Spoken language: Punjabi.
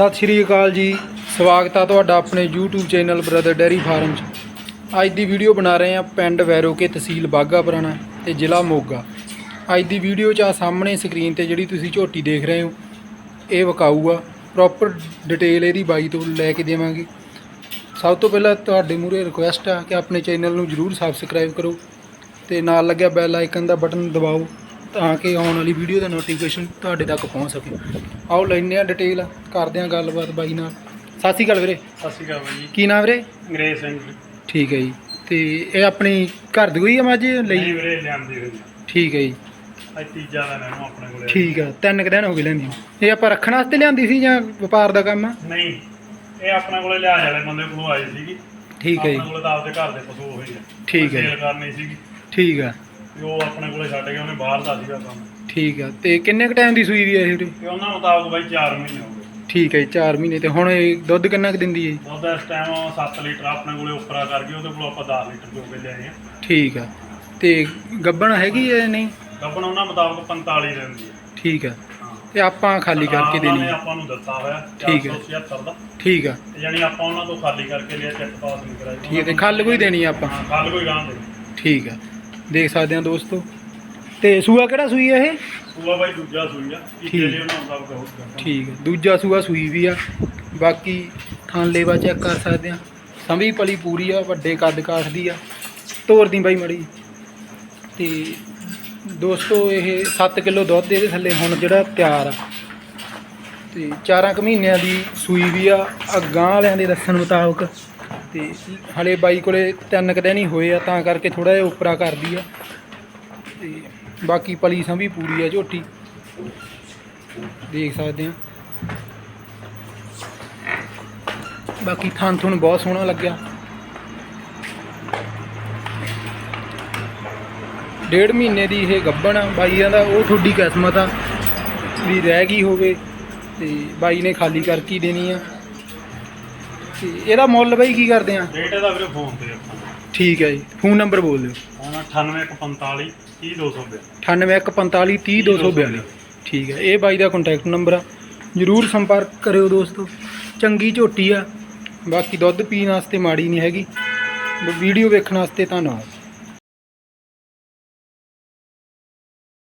ਸਤਿ ਸ਼੍ਰੀ ਅਕਾਲ ਜੀ। ਸਵਾਗਤ ਆ ਤੁਹਾਡਾ ਆਪਣੇ YouTube channel brother dairy farm 'ਚ। ਅੱਜ ਦੀ ਵੀਡੀਓ ਬਣਾ ਰਹੇ ਆ ਪਿੰਡ ਵੈਰੋਕੇ ਤਹਿਸੀਲ ਬਾਗਾ ਪੁਰਾਣਾ ਤੇ ਜ਼ਿਲ੍ਹਾ ਮੋਗਾ। ਅੱਜ ਦੀ ਵੀਡੀਓ 'ਚ ਆ ਸਾਹਮਣੇ ਸਕਰੀਨ ਤੇ ਜਿਹੜੀ ਤੁਸੀਂ ਝੋਟੀ ਦੇਖ ਰਹੇ ਹੋ, ਇਹ ਵਿਕਾਊ ਆ। ਪ੍ਰੋਪਰ ਡਿਟੇਲ ਇਹਦੀ ਬਾਈ ਤੋਂ ਲੈ ਕੇ ਦੇਵਾਂਗੇ। ਸਭ ਤੋਂ ਪਹਿਲਾਂ ਤੁਹਾਡੇ ਮੂਹਰੇ ਰਿਕੁਐਸਟ ਆ ਕਿ ਆਪਣੇ ਚੈਨਲ ਨੂੰ ਜਰੂਰ ਸਬਸਕ੍ਰਾਈਬ ਕਰੋ ਤੇ ਨਾਲ ਲੱਗਿਆ ਬੈਲ ਆਈਕਨ ਦਾ ਬਟਨ ਦਬਾਓ। ਤਾਂ ਕਿ ਆਉਣ ਵਾਲੀ ਵੀਡੀਓ ਦਾ ਨੋਟੀਫਿਕੇਸ਼ਨ ਤੁਹਾਡੇ ਤੱਕ ਪਹੁੰਚ ਸਕੇ। ਆਓ ਲੈਂਦੇ ਆ ਡਿਟੇਲ ਕਰਦੇ ਆ ਗੱਲਬਾਤ ਬਾਈ ਨਾਲ। ਸਤਿ ਸ਼੍ਰੀ ਅਕਾਲ ਵੀਰੇ। ਸਤਿ ਸ਼੍ਰੀ ਅਕਾਲ ਬਾਈ। ਜੀ ਕੀ ਨਾਮ ਵੀਰੇ? ਅੰਗਰੇਜ਼ ਸਿੰਘ। ਜੀ ਠੀਕ ਹੈ ਜੀ। ਤੇ ਇਹ ਆਪਣੀ ਘਰ ਦੀ ਹੋਈ ਆ ਮੱਝ ਨਹੀਂ ਲਈ? ਵੀਰੇ ਲਿਆਂਦੀ ਹੋਈ ਆ। ਠੀਕ ਹੈ ਜੀ। ਅੱਜ ਤੀਜਾ ਦਿਨ ਇਹਨੂੰ ਆਪਣੇ ਕੋਲੇ। ਠੀਕ ਆ ਤਿੰਨ ਕੁ ਦਿਨ ਹੋ ਗਏ ਲੈਂਦੀ ਨੂੰ। ਇਹ ਆਪਾਂ ਰੱਖਣ ਵਾਸਤੇ ਲਿਆਂਦੀ ਸੀ ਜਾਂ ਵਪਾਰ ਦਾ ਕੰਮ? ਆ ਨਹੀਂ ਇਹ ਆਪਣੇ ਕੋਲੇ ਲਿਆਜ ਵਾਲੇ ਬੰਦੇ ਕੋਲ ਆਈ ਸੀਗੀ। ਠੀਕ ਹੈ ਜੀ। ਆਪਣੇ ਕੋਲੇ ਤਾਂ ਆਪਦੇ ਘਰ ਦੇ ਪਸ਼ੂ ਹੋਈ ਆ। ਠੀਕ ਹੈ। ਸੇਲ ਕਰਨੀ ਸੀਗੀ। ਠੀਕ ਆ। ਤੇ ਉਹ ਆਪਣੇ ਕੋਲੇ ਛੱਡ ਕੇ ਉਹਨੇ ਬਾਹਰ ਦਾ ਸੀਗਾ ਕੰਮ। ਠੀਕ ਆ ਤੇ ਕਿੰਨੇ ਕੁ ਟਾਈਮ ਦੀ ਸੂਈ ਵੀ ਆ ਇਹ ਵੀਰੇ ਤੇ ਉਹਨਾਂ ਮੁਤਾਬਕ ਬਾਈ 4 ਮਹੀਨੇ ਹੋ ਗਏ। ਠੀਕ ਹੈ ਜੀ 4 ਮਹੀਨੇ ਤੇ ਹੁਣ ਇਹ ਦੁੱਧ ਕਿੰਨਾ ਕੁ ਦਿੰਦੀ ਹੈ? ਦੁੱਧ ਇਸ ਟਾਈਮ 7 ਲੀਟਰ ਆਪਣੇ ਕੋਲੇ ਉੱਪਰਾ ਕਰ ਗਈ ਉਹਦੇ ਕੋਲ ਆਪਾਂ 10 ਲੀਟਰ ਜੋ ਕੇ ਲਿਆਏ ਆ। ਠੀਕ ਆ ਤੇ ਗੱਬਣ ਹੈਗੀ ਹੈ ਨਹੀਂ? ਗੱਬਣ ਉਹਨਾਂ ਮੁਤਾਬਕ 45 ਦਿਨ ਦੀ ਆ। ਠੀਕ ਆ ਹਾਂ। ਤੇ ਆਪਾਂ ਖਾਲੀ ਕਰਕੇ ਦੇਣੀ ਨੇ ਆ। ਆਪਾਂ ਨੂੰ ਦਿੱਤਾ ਹੋਇਆ ਠੀਕ ਹੈ। 476 ਦਾ। ਠੀਕ ਆ। ਤੇ ਯਾਨੀ ਆਪਾਂ ਉਹਨਾਂ ਤੋਂ ਖਾਲੀ ਕਰਕੇ ਲਿਆ ਚੈੱਕ ਪਾਸ ਨਹੀਂ ਕਰਾਈ। ਠੀਕ ਹੈ ਤੇ ਖੱਲ ਕੋਈ ਦੇਣੀ ਆ ਆਪਾਂ? ਹਾਂ ਖੱਲ ਕੋਈ ਗਾਂ ਦੇ ਠੀਕ ਆ ਦੇਖ ਸਕਦੇ ਆ ਦੋਸਤੋ। ਤੇ ਸੂਆ ਕਿਹੜਾ ਸੂਈ ਆ ਇਹ? ਸੂਆ ਬਾਈ ਦੂਜਾ ਸੂਈ ਆ। ਠੀਕ। ਟੀਕੇ ਲਈ ਉਹਨਾਂ ਕੁਝ ਠੀਕ ਆ। ਦੂਜਾ ਸੂਆ ਸੂਈ ਵੀ ਆ। ਬਾਕੀ ਥਾਂ ਲੇਵਾ ਚੈੱਕ ਕਰ ਸਕਦੇ ਆ ਸੰਭੀ ਪਲੀ ਪੂਰੀ ਆ ਵੱਡੇ ਕੱਦ ਕਾਠ ਦੀ ਆ। ਤੋਰ ਦੀ ਬਾਈ ਮੜੀ। ਤੇ ਦੋਸਤੋ ਇਹ 7 ਕਿਲੋ ਦੁੱਧ ਇਹਦੇ ਥੱਲੇ ਹੁਣ ਜਿਹੜਾ ਤਿਆਰ ਆ। ਤੇ 4 ਕੁ ਮਹੀਨਿਆਂ ਦੀ ਸੂਈ ਵੀ ਆ। ਅੱਗਾਂ ਵਾਲਿਆਂ ਦੇ ਦੱਸਣ ਮੁਤਾਬਕ ਤੇ ਹਲੇ ਬਾਈ ਕੋਲੇ ਤਿੰਨ ਕੁ ਨਹੀਂ ਹੋਏ ਆ, ਤਾਂ ਕਰਕੇ ਥੋੜਾ ਜਿਹਾ ਉਪਰਾ ਕਰਦੀ ਆ। ਤੇ ਬਾਕੀ ਪਲੀ ਸੰਭੀ ਪੂਰੀ ਆ ਝੋਟੀ। ਦੇਖ ਸਕਦੇ ਆ। ਬਾਕੀ ਥਣ ਥੁਣ ਬਹੁਤ ਸੋਹਣਾ ਲੱਗਿਆ। ਡੇਢ ਮਹੀਨੇ ਦੀ ਇਹ ਗੱਬਣ ਆ, ਬਾਈਆਂ ਦਾ ਉਹ ਤੁਹਾਡੀ ਕਿਸਮਤ ਆ ਵੀ ਰਹਿ ਗਈ ਹੋਵੇ ਤੇ ਬਾਈ ਨੇ ਖਾਲੀ ਕਰਕੇ ਦੇਣੀ ਆ। ਤੇ ਇਹਦਾ ਮੁੱਲ ਬਾਈ ਕੀ ਕਰਦੇ ਆ? ਰੇਟ ਇਹਦਾ ਵੀਰੇ ਫੋਨ ਤੇ ਆਪਾਂ। ਠੀਕ ਹੈ ਜੀ ਫੋਨ ਨੰਬਰ ਬੋਲ ਦਿਓ। ਹੁਣ 98145 30200 98145 30242 ਠੀਕ ਹੈ ਇਹ ਬਾਈ ਦਾ ਕੰਟੈਕਟ ਨੰਬਰ ਆ। ਜਰੂਰ ਸੰਪਰਕ ਕਰਿਓ ਦੋਸਤੋ। ਚੰਗੀ ਝੋਟੀ ਆ। ਬਾਕੀ ਦੁੱਧ ਪੀਣ ਵਾਸਤੇ ਮਾੜੀ ਨਹੀਂ ਹੈਗੀ। ਵੀਡੀਓ ਵੇਖਣ ਵਾਸਤੇ ਧੰਨਵਾਦ।